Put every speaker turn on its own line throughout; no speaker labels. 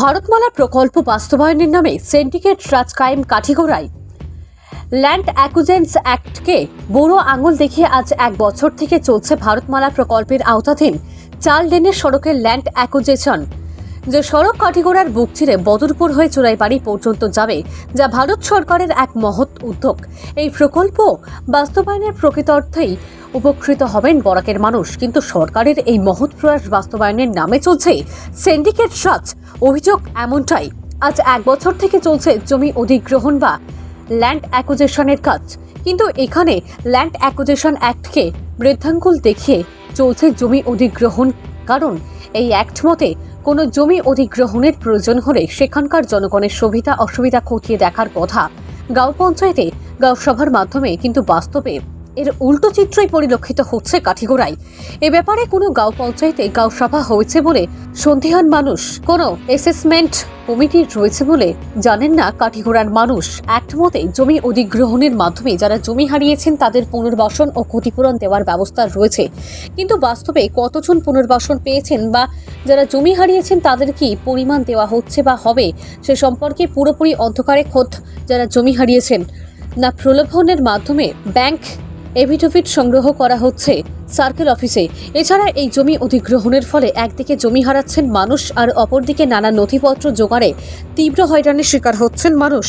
ভারতমালা প্রকল্প বাস্তবায়নের নামে সিন্ডিকেট রাজ কায়েম কাঠিগোড়ায়। ল্যান্ড অ্যাকুজেন্স অ্যাক্টকে বড় আঙুল দেখিয়ে আজ এক বছর থেকে চলছে ভারতমালা প্রকল্পের আওতাধীন চার লেনের সড়কের ল্যান্ড অ্যাকুজেশন। যে সড়ক কাঠিগোড়ার বুক চিরে বদরপুর হয়ে চোরাইবাড়ি পর্যন্ত যাবে, যা ভারত সরকারের এক মহৎ উদ্যোগ। এই প্রকল্প বাস্তবায়নের প্রকৃত অর্থেই উপকৃত হবেন বরাকের মানুষ, কিন্তু সরকারের এই মহৎ প্রয়াস বাস্তবায়নের নামে চলছে সিন্ডিকেট সাজ। অভিযোগ এমনটাই, আজ এক বছর থেকে চলছে জমি অধিগ্রহণ বা ল্যান্ড অ্যাকুজেশনের কাজ। কিন্তু এখানে ল্যান্ড অ্যাকুজেশন অ্যাক্টকে বৃদ্ধাঙ্গুল দেখিয়ে চলছে জমি অধিগ্রহণ। কারণ এই অ্যাক্ট মতে, কোনো জমি অধিগ্রহণের প্রয়োজন হলে সেখানকার জনগণের সুবিধা অসুবিধা খতিয়ে দেখার কথা গাঁও পঞ্চায়েতে, গাঁও সভার মাধ্যমে, কিন্তু বাস্তবে এর উল্টো চিত্রই পরিলক্ষিত হচ্ছে কাঠিগোড়ায়। এ ব্যাপারে কোনো গাঁও পঞ্চায়েতে গাঁও সভা হয়েছে বলে সন্দেহান মানুষ, কোনো অ্যাসেসমেন্ট কমিটি রয়েছে বলে জানেন না কাঠিগোড়ার মানুষ। অ্যাক্ট মতে জমি অধিগ্রহণের মাধ্যমে যারা জমি হারিয়েছেন তাদের পুনর্বাসন ও ক্ষতিপূরণ দেওয়ার ব্যবস্থা রয়েছে। কিন্তু বাস্তবে কতজন পুনর্বাসন পেয়েছেন বা যারা জমি হারিয়েছেন তাদের কি পরিমাণ দেওয়া হচ্ছে বা হবে, সে সম্পর্কে পুরোপুরি অন্ধকারে খোদ যারা জমি হারিয়েছেন। না প্রলোভনের মাধ্যমে ব্যাংক এভিডোভিট সংগ্রহ করা হচ্ছে। সার্কেল অফিসে। এছাড়া এই জমি অধিগ্রহণের ফলে একদিকে জমি হারাচ্ছেন মানুষ আর অপরদিকে নানা নথিপত্র জোগাড়ে তীব্র হয়রানির শিকার হচ্ছেন মানুষ।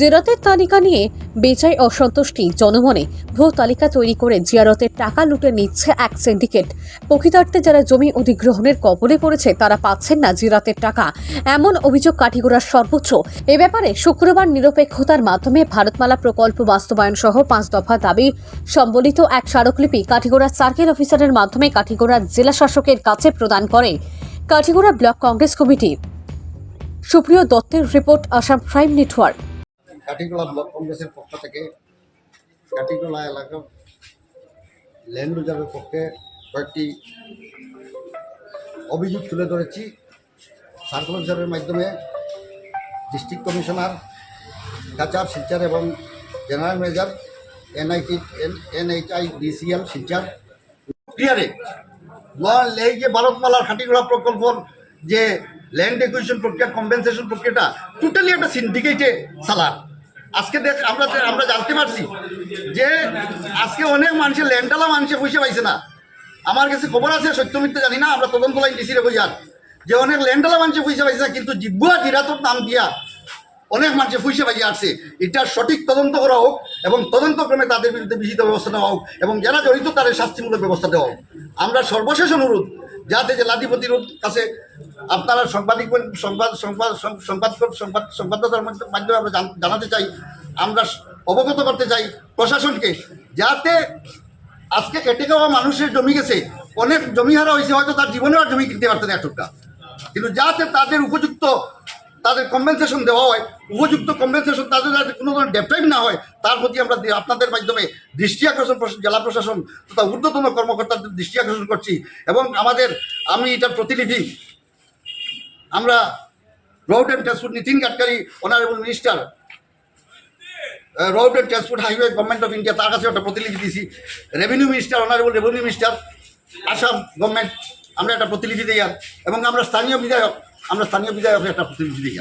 জেরাতের তালিকা নিয়ে বেচাই অসন্তুষ্টি জনমনে। ভুয়ো তালিকা তৈরি করে জিয়ারতের টাকা লুটে নিচ্ছে এক সিন্ডিকেট। প্রকৃতার্থে যারা জমি অধিগ্রহণের কবলে পড়েছে, তারা পাচ্ছেন না জিরাতের টাকা। এমন অভিযোগ কাঠিগোড়ার সর্বোচ্চ। এ ব্যাপারে শুক্রবার নিরপেক্ষতার মাধ্যমে ভারতমালা প্রকল্প বাস্তবায়ন সহ পাঁচ দফা দাবি সম্বলিত এক স্মারকলিপি কাঠিগোড়া সার্কেল অফিসারের মাধ্যমে কাঠিগোড়া জেলা শাসকের কাছে প্রদান করে কাঠিগোড়া ব্লক কংগ্রেস কমিটি। সুপ্রিয় দত্তের report, Assam prime network.
Katigora block কংগ্রেসের পক্ষ থেকে কাটিগোলা এলাকার ল্যান্ড রিজার্ভের পক্ষে কয়েকটি অভিযোগ তুলে ধরেছি। সার্কেল অফিসারের মাধ্যমে ডিস্ট্রিক্ট কমিশনার কাচার শিলচার এবং general manager NIT NHIDCL Silchar ক্লিয়ারে। এই যে ভারতমালার খাটিগোড়া প্রকল্প যে ল্যান্ড একুইশন প্রক্রিয়া কম্পেনসেশন প্রক্রিয়াটা টোটালি একটা সিন্ডিকেটে চালার আজকে দেখ, আমরা আমরা জানতে পারছি যে আজকে অনেক মানুষের ল্যান্ডালা মানুষের পয়সা পাইছে না। আমার কাছে খবর আছে সত্য মিথ্যে জানি না, আমরা তদন্ত লাইন ডিসি রেখে যান যে অনেক ল্যান্ডালা মানুষের পয়সা পাইছে না, কিন্তু জিব্বুয়া জিরাতর নাম দিয়া অনেক মানুষের পয়সা পাইয়ে আসছে। এটার সঠিক তদন্ত করা হোক এবং তদন্তক্রমে তাদের বিরুদ্ধে বিহিত ব্যবস্থা নেওয়া হোক এবং যারা জড়িত তাদের শাস্তিমূলক ব্যবস্থা দেওয়া হোক। আমরা সর্বশেষ অনুরোধ, যাতে যে জেলাধিপতির কাছে আপনারা সাংবাদিক সংবাদ সংবাদ সংবাদ সংবাদ সংবাদদাতার মাধ্যমে আমরা জানাতে চাই, আমরা অবগত করতে চাই প্রশাসনকে, যাতে আজকে কেটে যাওয়া মানুষের জমি গেছে, অনেক জমি হারা হয়েছে, হয়তো তার জীবনেও আর জমি কিনতে পারতেন টুকরা কিন্তু যাতে তাদের উপযুক্ত তাদের কম্পেনসেশন দেওয়া হয়, উপযুক্ত কম্পেনসেশন তাদের যাতে কোনো ধরনের ডেপ্রাইভ না হয়, তার প্রতি আমরা আপনাদের মাধ্যমে দৃষ্টি আকর্ষণ জেলা প্রশাসন তথা ঊর্ধ্বতন কর্মকর্তাদের দৃষ্টি আকর্ষণ করছি এবং আমাদের, আমি এটার প্রতিনিধি, আমরা road and transport Nitin Gadkari honourable minister road and transport highway government of India তার কাছে একটা প্রতিনিধি দিয়েছি revenue minister honourable revenue minister Assam government আমরা একটা প্রতিনিধি দিই এবং আমরা স্থানীয় বিধায়ক আমরা স্থানীয় বিধায়কের একটা প্রতিনিধি দিই